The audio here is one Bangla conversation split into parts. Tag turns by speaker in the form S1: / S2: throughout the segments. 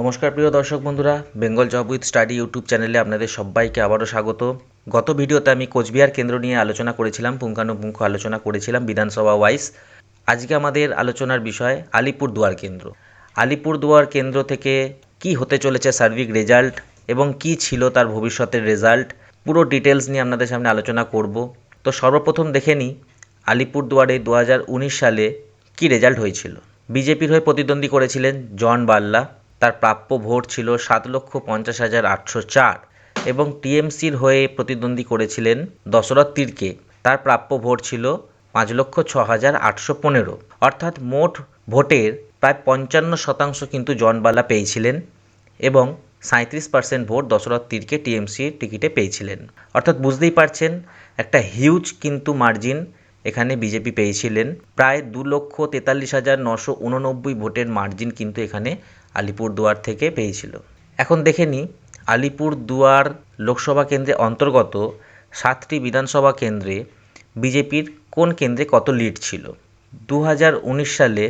S1: নমস্কার, প্রিয় দর্শক বন্ধুরা। Bengal job with study YouTube চ্যানেলে আপনাদের সবাইকে আবারও স্বাগত। গত ভিডিওতে আমি কোচবিহার কেন্দ্র নিয়ে আলোচনা করেছিলাম, পুঙ্খানুপুঙ্খ আলোচনা করেছিলাম বিধানসভা ওয়াইজ। আজকে আমাদের আলোচনার বিষয় আলিপুর দুয়ার কেন্দ্র। আলিপুর দুয়ার কেন্দ্র থেকে কি হতে চলেছে সার্বিক রেজাল্ট এবং কি ছিল তার ভবিষ্যতের রেজাল্ট, পুরো ডিটেলস নিয়ে আপনাদের সামনে আলোচনা করব। তো সর্বপ্রথম দেখে নিই আলিপুর দুয়ারে দু হাজার উনিশ সালে কি রেজাল্ট হয়েছিল? বিজেপির হয়ে প্রতিদ্বন্দ্বী করেছিলেন জন বাল্লা। তার প্রাপ্য ভোট ছিল সাত লক্ষ পঞ্চাশ হাজার আটশো চার এবং টিএমসির হয়ে প্রতিদ্বন্দ্বী করেছিলেন দশরথ তির্কে। তার প্রাপ্য ভোট ছিল পাঁচ লক্ষ ছ হাজার আটশো পনেরো। অর্থাৎ মোট ভোটের প্রায় পঞ্চান্ন শতাংশ কিন্তু জনবালা পেয়েছিলেন এবং সাঁত্রিশ পার্সেন্ট ভোট দশরথ তীরকে টিএমসির টিকিটে পেয়েছিলেন। অর্থাৎ বুঝতেই পারছেন, একটা হিউজ কিন্তু মার্জিন এখানে বিজেপি পেয়েছিলেন। প্রায় দু লক্ষ তেতাল্লিশ হাজার নশো উননব্বই ভোটের মার্জিন কিন্তু এখানে আলিপুর দুয়ার থেকে পেয়েছিল। এখন দেখে নিই আলিপুরদুয়ার লোকসভা কেন্দ্রে অন্তর্গত সাতটি বিধানসভা কেন্দ্রে বিজেপির কোন কেন্দ্রে কত লিড ছিল? দু হাজার উনিশ সালে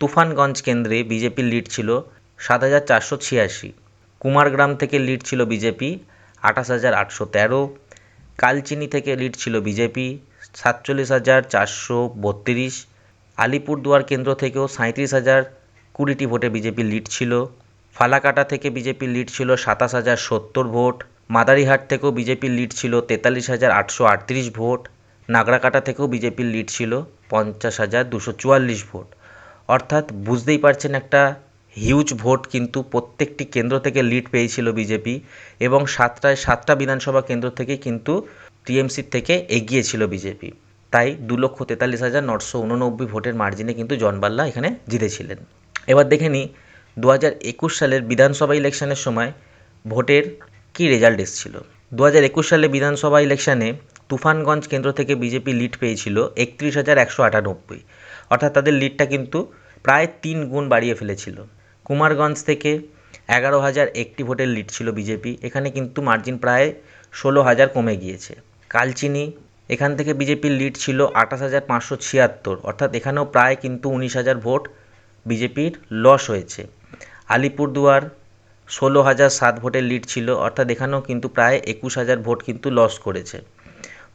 S1: তুফানগঞ্জ কেন্দ্রে বিজেপির লিড ছিল সাত হাজার চারশো ছিয়াশি, কুমারগ্রাম থেকে লিড ছিল বিজেপি আঠাশ হাজার আটশো তেরো, কালচিনি থেকে লিড ছিল বিজেপি সাতচল্লিশ হাজার চারশো বত্রিশ আলিপুরদুয়ার কেন্দ্র থেকেও সাঁত্রিশ হাজার কুড়িটি ভোটে বিজেপির লিড ছিল। ফালাকাটা থেকে বিজেপির লিড ছিল সাতাশ হাজার সত্তর ভোট। মাদারিহাট থেকেও বিজেপির লিড ছিল তেতাল্লিশ হাজার আটশো আটত্রিশ ভোট। নাগরাকাটা থেকেও বিজেপির লিড ছিল পঞ্চাশ হাজার দুশো চুয়াল্লিশ ভোট। অর্থাৎ বুঝতেই পারছেন একটা হিউজ ভোট কিন্তু প্রত্যেকটি কেন্দ্র থেকে লিড পেয়েছিল বিজেপি এবং সাতটায় সাতটা বিধানসভা কেন্দ্র থেকে কিন্তু টিএমসির থেকে এগিয়ে ছিল বিজেপি। তাই দু লক্ষ তেতাল্লিশ হাজার নশো উননব্বই ভোটের মার্জিনে কিন্তু জন বাল্লা এখানে জিতেছিলেন। এবার দেখে নিই দু হাজার একুশ সালের বিধানসভা ইলেকশনের সময় ভোটের কী রেজাল্ট এসেছিল? দু হাজার একুশ সালে বিধানসভা ইলেকশানে তুফানগঞ্জ কেন্দ্র থেকে বিজেপি লিড পেয়েছিল একত্রিশ হাজার একশো আটানব্বই। অর্থাৎ তাদের লিডটা কিন্তু প্রায় তিন গুণ বাড়িয়ে ফেলেছিল। কুমারগঞ্জ থেকে এগারো হাজার একটি ভোটের লিড ছিল বিজেপি, এখানে কিন্তু মার্জিন প্রায় ষোলো হাজার কমে গিয়েছে। কালচিনি, এখান থেকে বিজেপির লিড ছিল আঠাশ হাজার পাঁচশো ছিয়াত্তর, অর্থাৎ এখানেও প্রায় কিন্তু উনিশ হাজার ভোট বিজেপির লস হয়েছে। আলিপুরদুয়ার ষোলো হাজার সাত ভোটের লিড ছিল, অর্থাৎ এখানেও কিন্তু প্রায় একুশ হাজার ভোট কিন্তু লস করেছে।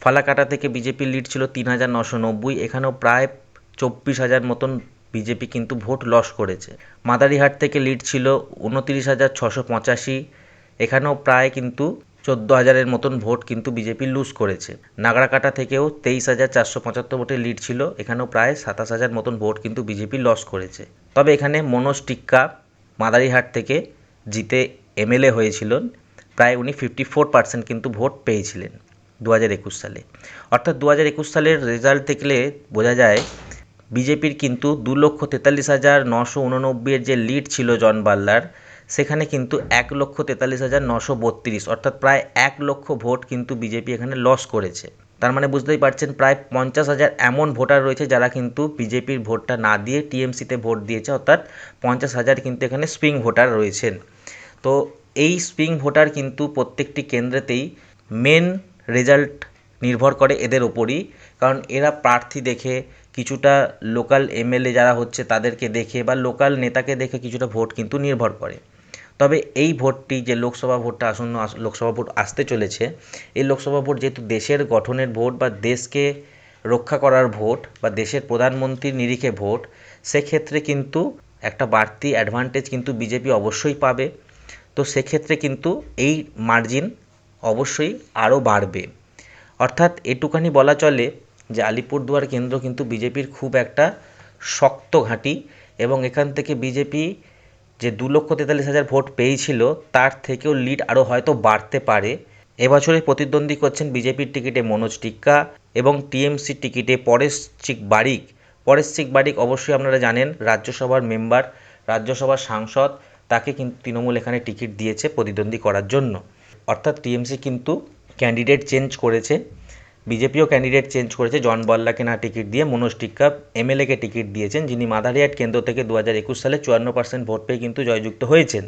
S1: ফালাকাটা থেকে বিজেপির লিড ছিল তিন হাজার নশো নব্বই, এখানেও প্রায় চব্বিশ হাজার মতন বিজেপি কিন্তু ভোট লস করেছে। মাদারিহাট থেকে লিড ছিল উনতিরিশ হাজার ছশো পঁচাশি, এখানেও প্রায় কিন্তু চোদ্দ হাজারের মতন ভোট কিন্তু বিজেপি লুজ করেছে। নাগরাকাটা থেকেও তেইশ হাজার চারশো পঁচাত্তর ভোটের লিড ছিল, এখানেও প্রায় সাতাশ হাজার মতন ভোট কিন্তু বিজেপি লস করেছে। তবে এখানে মনোজ টিক্কা মাদারিহাট থেকে জিতে এমএলএ হয়েছিলেন প্রায় উনি ফিফটি ফোর পার্সেন্ট কিন্তু ভোট পেয়েছিলেন দু হাজার একুশ সালে। অর্থাৎ দু হাজার একুশ সালের রেজাল্ট দেখলে বোঝা যায়, বিজেপির কিন্তু দু লক্ষ তেতাল্লিশ হাজার নশো উননব্বইয়ের যে লিড ছিল জন বাল্লার সেখানে কিন্তু এক লক্ষ তেতাল্লিশ হাজার নশো বত্রিশ, অর্থাৎ প্রায় এক লক্ষ ভোট কিন্তু বিজেপি এখানে লস করেছে। তার মানে বুঝতেই পারছেন, প্রায় পঞ্চাশ হাজার এমন ভোটার রয়েছে যারা কিন্তু বিজেপির ভোটটা না দিয়ে টিএমসিতে ভোট দিয়েছে, অর্থাৎ পঞ্চাশ হাজার কিন্তু এখানে স্প্রিং ভোটার রয়েছেন। তো এই স্প্রিং ভোটার কিন্তু প্রত্যেকটি কেন্দ্রেতেই মেন রেজাল্ট নির্ভর করে এদের ওপরই কারণ এরা প্রার্থী দেখে, কিছুটা লোকাল এমএলএ যারা হচ্ছে তাদেরকে দেখে বা লোকাল নেতাকে দেখে কিছুটা ভোট কিন্তু নির্ভর করে। তবে এই ভোটটি যে লোকসভা ভোটটা আসন্ন লোকসভা ভোট আসতে চলেছে, এই লোকসভা ভোট যেহেতু দেশের গঠনের ভোট বা দেশকে রক্ষা করার ভোট বা দেশের প্রধানমন্ত্রীর নিরিখে ভোট, সেক্ষেত্রে কিন্তু একটা বাড়তি অ্যাডভান্টেজ কিন্তু বিজেপি অবশ্যই পাবে। তো সেক্ষেত্রে কিন্তু এই মার্জিন অবশ্যই আরও বাড়বে। অর্থাৎ এটুখানি বলা চলে যে আলিপুরদুয়ার কেন্দ্র কিন্তু বিজেপির খুব একটা শক্ত ঘাঁটি এবং এখান থেকে বিজেপি যে দু লক্ষ তেতাল্লিশ হাজার ভোট পেয়েছিল, তার থেকেও লিড আরও হয়তো বাড়তে পারে। এবছরে প্রতিদ্বন্দ্বী করছেন বিজেপির টিকিটে মনোজ টিক্কা এবং টিএমসির টিকিটে পরেশ চিক বারিক। পরেশ চিক বারিক অবশ্যই আপনারা জানেন, রাজ্যসভার মেম্বার, রাজ্যসভার সাংসদ, তাকে কিন্তু তৃণমূল এখানে টিকিট দিয়েছে প্রতিদ্বন্দ্বী করার জন্য। অর্থাৎ টিএমসি কিন্তু ক্যান্ডিডেট চেঞ্জ করেছে। বিজেপিও ক্যান্ডিডেট চেঞ্জ করেছে। জন বল্লাকে না টিকিট দিয়ে, মনোজ টিক্কা এমএলএকে টিকিট দিয়েছেন, যিনি মাদারিহাট কেন্দ্র থেকে দু হাজার একুশ সালে চুয়ান্ন পার্সেন্ট ভোট পেয়ে কিন্তু জয়যুক্ত হয়েছেন।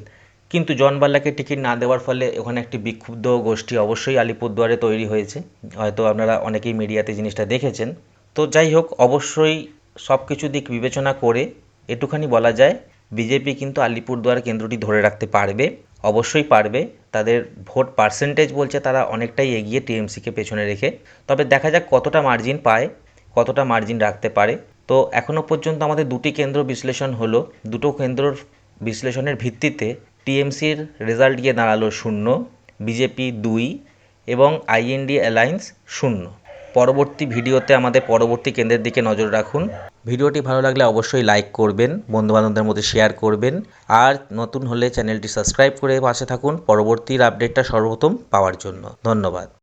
S1: কিন্তু জন বাল্লাকে টিকিট না দেওয়ার ফলে ওখানে একটি বিক্ষুব্ধ গোষ্ঠী অবশ্যই আলিপুরদুয়ারে তৈরি হয়েছে। হয়তো আপনারা অনেকেই মিডিয়াতে জিনিসটা দেখেছেন। তো যাই হোক, অবশ্যই সব কিছু দিক বিবেচনা করে এটুখানি বলা যায়, বিজেপি কিন্তু আলিপুরদুয়ার কেন্দ্রটি ধরে রাখতে পারবে। অবশ্যই পারবে। তাদের ভোট পার্সেন্টেজ বলছে তারা অনেকটাই এগিয়ে টিএমসিকে পেছনে রেখে। তবে দেখা যাক কতটা মার্জিন পায়, কতটা মার্জিন রাখতে পারে। তো এখনও পর্যন্ত আমাদের দুটি কেন্দ্র বিশ্লেষণ হলো। দুটো কেন্দ্রর বিশ্লেষণের ভিত্তিতে টিএমসির রেজাল্ট গিয়ে দাঁড়াল শূন্য বিজেপি দুই এবং আইএনডি অ্যালায়েন্স শূন্য। পরবর্তী ভিডিওতে আমাদের পরবর্তী কেন্দ্রের দিকে নজর রাখুন। ভিডিওটি ভালো লাগলে অবশ্যই লাইক করবেন, বন্ধুবান্ধবদের মধ্যে শেয়ার করবেন, আর নতুন হলে চ্যানেলটি সাবস্ক্রাইব করে পাশে থাকুন। পরবর্তীর আপডেটটা সর্বপ্রথম পাওয়ার জন্য। ধন্যবাদ।